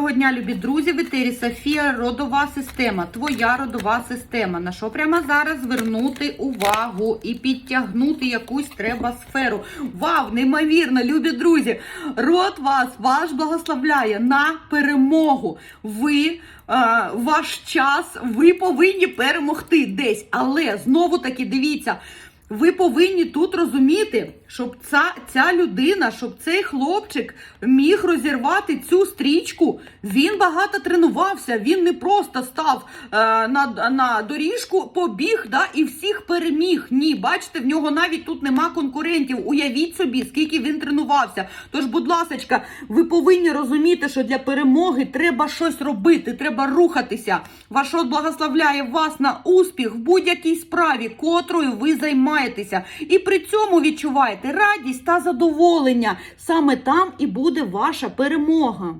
Доброго дня, любі друзі. В етері Софія, родова система. Твоя родова система. На що прямо зараз звернути увагу і підтягнути якусь треба сферу. Вау, неймовірно, любі друзі! Род вас, ваш благословляє на перемогу. Ви. е, Ваш час, ви повинні перемогти десь. Але знову таки дивіться, ви повинні тут розуміти, щоб ця, ця людина, щоб цей хлопчик міг розірвати цю стрічку. Він багато тренувався. Він не просто став е, на, на доріжку, побіг да, і всіх переміг. Ні, бачите, в нього навіть тут нема конкурентів. Уявіть собі, скільки він тренувався. Тож, будь ласка, ви повинні розуміти, що для перемоги треба щось робити, треба рухатися. Ваш род благословляє вас на успіх в будь-якій справі, котрою ви займаєтеся. І при цьому відчуваєте радість та задоволення. Саме там і буде ваша перемога.